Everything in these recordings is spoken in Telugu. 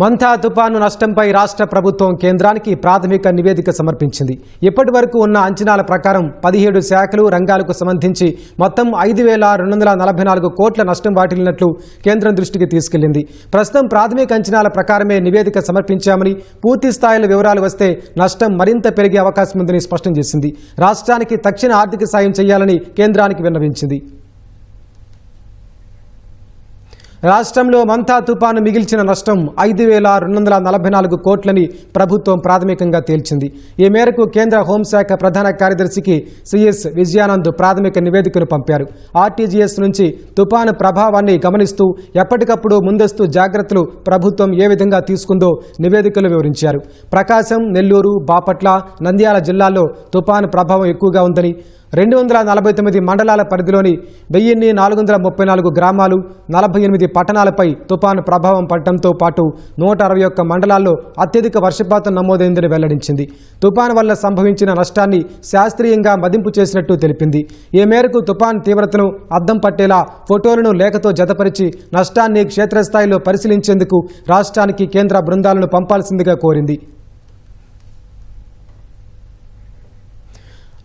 మంతా తుపాను నష్టంపై రాష్ట్ర ప్రభుత్వం కేంద్రానికి ప్రాథమిక నివేదిక సమర్పించింది. ఇప్పటి వరకు ఉన్న అంచనాల ప్రకారం పదిహేడు శాఖలు రంగాలకు సంబంధించి మొత్తం ఐదు వేల రెండు వందల నలభై నాలుగు కోట్ల నష్టం వాటిల్లినట్లు కేంద్రం దృష్టికి తీసుకెళ్ళింది ప్రస్తుతం ప్రాథమిక అంచనాల ప్రకారమే నివేదిక సమర్పించామని పూర్తి స్థాయిలో వివరాలు వస్తే నష్టం మరింత పెరిగే అవకాశం ఉందని స్పష్టం చేసింది. రాష్ట్రానికి తక్షణ ఆర్థిక సాయం చేయాలని కేంద్రానికి విన్నవించింది. రాష్ట్రంలో మంతా తుపాను మిగిల్చిన నష్టం ఐదు వేల రెండు వందల నలభై నాలుగు కోట్లని ప్రభుత్వం ప్రాథమికంగా తేల్చింది. ఈ మేరకు కేంద్ర హోంశాఖ ప్రధాన కార్యదర్శికి సిఎస్ విజయానంద్ ప్రాథమిక నివేదికను పంపారు. ఆర్టీజీఎస్ నుంచి తుపాను ప్రభావాన్ని గమనిస్తూ ఎప్పటికప్పుడు ముందస్తు జాగ్రత్తలు ప్రభుత్వం ఏ విధంగా తీసుకుందో నివేదికలు వివరించారు. ప్రకాశం నెల్లూరు బాపట్ల నంద్యాల జిల్లాల్లో తుపాను ప్రభావం ఎక్కువగా ఉందని రెండు వందల నలభై తొమ్మిది మండలాల పరిధిలోని వెయ్యిన్ని నాలుగు వందల ముప్పై నాలుగు గ్రామాలు నలభై ఎనిమిది పట్టణాలపై తుపాను ప్రభావం పడటంతో పాటు నూట అరవై ఒక్క మండలాల్లో అత్యధిక వర్షపాతం నమోదైందని వెల్లడించింది. తుపాను వల్ల సంభవించిన నష్టాన్ని శాస్త్రీయంగా మదింపు చేసినట్టు తెలిపింది. ఈ మేరకు తుపాన్ తీవ్రతను అద్దం పట్టేలా ఫోటోలను లేఖతో జతపరిచి నష్టాన్ని క్షేత్రస్థాయిలో పరిశీలించేందుకు రాష్ట్రానికి కేంద్ర బృందాలను పంపాల్సిందిగా కోరింది.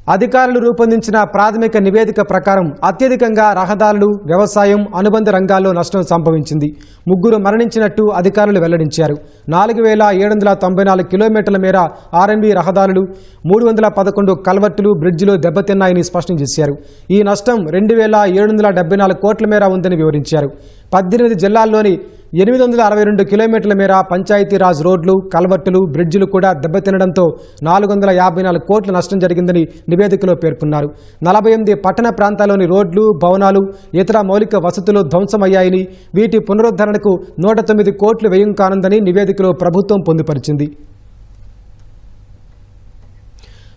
అధికారులు రూపొందించిన ప్రాథమిక నివేదిక ప్రకారం అత్యధికంగా రహదారులు వ్యవసాయం అనుబంధ రంగాల్లో నష్టం సంభవించింది. ముగ్గురు మరణించినట్టు అధికారులు వెల్లడించారు. నాలుగు వేల ఏడు వందల తొంభై నాలుగు కిలోమీటర్ల మేర ఆర్ఎన్బి రహదారులు మూడు వందల పదకొండు కల్వర్టులు బ్రిడ్జిలు దెబ్బతిన్నాయని స్పష్టం చేశారు. ఈ నష్టం రెండు వేల ఏడు వందల డెబ్బై నాలుగు కోట్ల మేర ఉందని వివరించారు. పద్దెనిమిది జిల్లాల్లోని ఎనిమిది వందల అరవై రెండు కిలోమీటర్ల మేర పంచాయతీరాజ్ రోడ్లు కల్వర్టులు బ్రిడ్జిలు కూడా దెబ్బతినడంతో నాలుగు వందల యాభై నాలుగు కోట్ల నష్టం జరిగిందని నివేదికలో పేర్కొన్నారు. నలభై ఎనిమిది పట్టణ ప్రాంతాల్లోని రోడ్లు భవనాలు ఇతర మౌలిక వసతులు ధ్వంసమయ్యాయని వీటి పునరుద్ధరణకు నూట తొమ్మిది కోట్లు వ్యయం కానుందని నివేదికలో ప్రభుత్వం పొందుపరిచింది.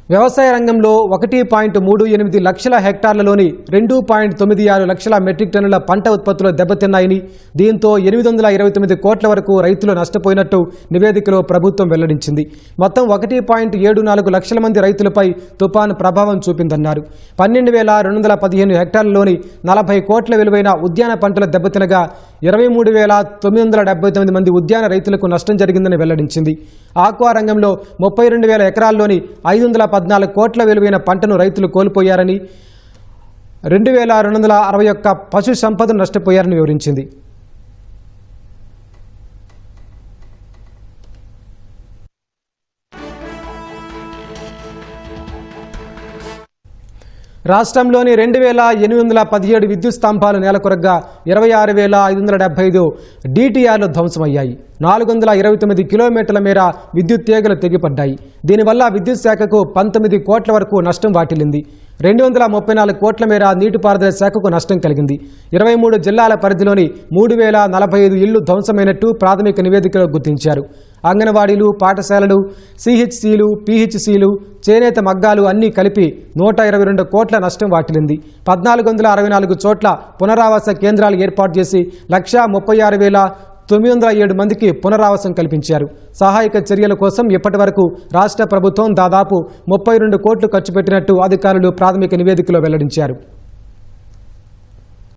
వ్యవసాయ రంగంలో ఒకటి పాయింట్ మూడు ఎనిమిది లక్షల హెక్టార్లలోని రెండు పాయింట్ తొమ్మిది ఆరు లక్షల మెట్రిక్ టన్నుల పంట ఉత్పత్తులు దెబ్బతిన్నాయని దీంతో ఎనిమిది వందల ఇరవై తొమ్మిది కోట్ల వరకు రైతులు నష్టపోయినట్టు నివేదికలో ప్రభుత్వం వెల్లడించింది. మొత్తం ఒకటి పాయింట్ ఏడు నాలుగు లక్షల మంది రైతులపై తుపాను ప్రభావం చూపిందన్నారు. పన్నెండు వేల రెండు వందల పదిహేను హెక్టార్లలోని నలభై కోట్ల విలువైన ఉద్యాన పంటలు దెబ్బతినగా ఇరవై మూడు వేల తొమ్మిది వందల డెబ్బై తొమ్మిది మంది ఉద్యాన రైతులకు నష్టం జరిగిందని వెల్లడించింది. ఆక్వా రంగంలో ముప్పై రెండు వేల ఎకరాల్లోని ఐదు వందల పద్నాలుగు కోట్ల విలువైన పంటను రైతులు కోల్పోయారని రెండు వేల రెండు వందల అరవై ఒక్క పశు సంపదను నష్టపోయారని వివరించింది. రాష్ట్రంలోని రెండు వేల ఎనిమిది వందల పదిహేడు విద్యుత్ స్తంభాలు నెలకొరగ్గా ఇరవై ఆరు వేల ఐదు వందల డెబ్బై ఐదు డిటిఆర్లు ధ్వంసమయ్యాయి. నాలుగు వందల ఇరవై తొమ్మిది కిలోమీటర్ల మేర విద్యుత్ తీగలు తెగిపడ్డాయి. దీనివల్ల విద్యుత్ శాఖకు పంతొమ్మిది కోట్ల వరకు నష్టం వాటిల్లింది. రెండు వందల ముప్పై నాలుగు కోట్ల మేర నీటిపారుదల శాఖకు నష్టం కలిగింది. ఇరవై మూడు జిల్లాల పరిధిలోని మూడు వేల నలభై ఐదు ఇళ్ళు ధ్వంసమైనట్టు ప్రాథమిక నివేదికలో గుర్తించారు. అంగన్వాడీలు పాఠశాలలు సిహెచ్సిలు పిహెచ్సిలు చేనేత మగ్గాలు అన్నీ కలిపి నూట ఇరవై రెండు కోట్ల నష్టం వాటిల్లింది. పద్నాలుగు వందల అరవై నాలుగు చోట్ల పునరావాస కేంద్రాలు ఏర్పాటు చేసి లక్షా ముప్పై ఆరు వేల తొమ్మిది వందల ఏడు మందికి పునరావాసం కల్పించారు. సహాయక చర్యల కోసం ఇప్పటి వరకు రాష్ట్ర ప్రభుత్వం దాదాపు ముప్పై రెండు కోట్లు ఖర్చు పెట్టినట్టు అధికారులు ప్రాథమిక నివేదికలో వెల్లడించారు.